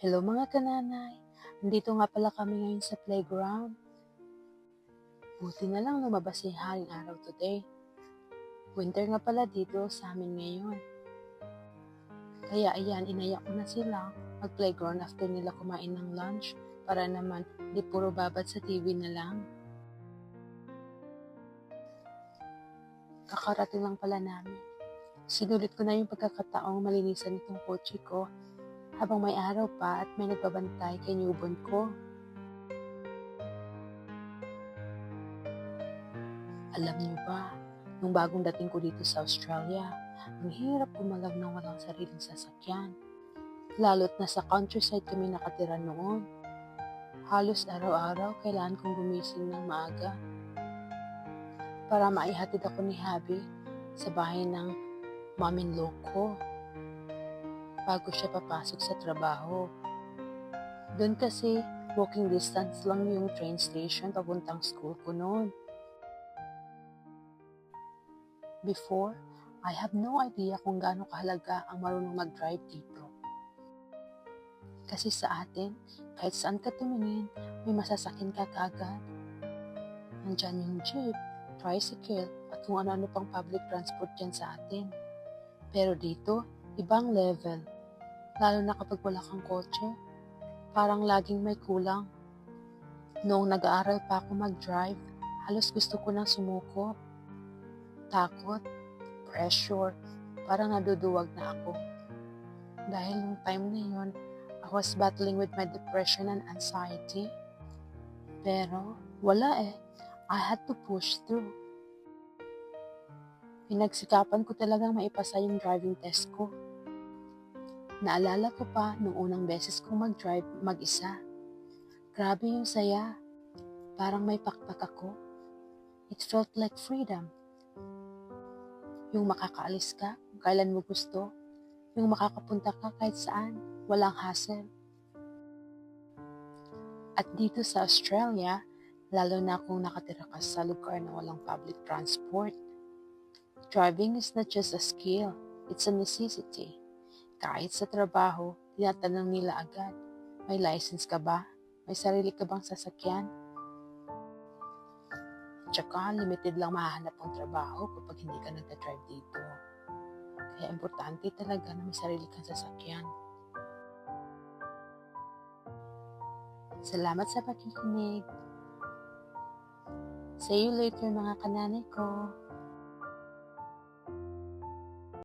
Hello mga kananay, nandito nga pala kami ngayon sa playground. Buti na lang lumabas yung haring araw today. Winter nga pala dito sa amin ngayon. Kaya ayan, inayak ko na sila mag-playground after nila kumain ng lunch para naman di puro babad sa TV na lang. Kakarating lang pala namin. Sinulit ko na yung pagkakataong malinisan itong kotse ko habang may araw pa at may nagbabantay kay newborn ko. Alam niyo ba, nung bagong dating ko dito sa Australia, ang hirap kumalag ng walang sariling sasakyan. Lalo't nasa countryside kami nakatira noon. Halos araw-araw kailangan kong gumising ng maaga para maihatid ako ni Habi sa bahay ng mom-in-law ko bago siya papasok sa trabaho. Doon kasi walking distance lang yung train station papuntang school ko noon. Before, I have no idea kung gaano kahalaga ang marunong mag-drive dito. Kasi sa atin, kahit saan ka tumingin, may masasakin ka kaagad. Nandyan yung jeep, tricycle, at kung ano-ano pang public transport dyan sa atin. Pero dito, ibang level. Lalo na kapag wala kang kotse, parang laging may kulang. Noong nag-aaral pa ako mag-drive, halos gusto ko nang sumuko. Takot, pressure, parang naduduwag na ako. Dahil nung time na yun, I was battling with my depression and anxiety. Pero wala eh. I had to push through. Pinagsikapan ko talagang maipasa yung driving test ko. Naalala ko pa nung unang beses kong mag-drive mag-isa. Grabe yung saya. Parang may pakpak ako. It felt like freedom. Yung makakaalis ka kung kailan mo gusto. Yung makakapunta ka kahit saan. Walang hassle. At dito sa Australia, lalo na kung nakatira ka sa lugar na walang public transport, driving is not just a skill, it's a necessity. Kahit sa trabaho, tinatanong nila agad, may license ka ba? May sarili ka bang sasakyan? Tsaka, limited lang mahahanap ang trabaho kapag hindi ka nagda-drive dito. Kaya importante talaga na may sarili kang sasakyan. Salamat sa pakikinig. See you later mga kananay ko.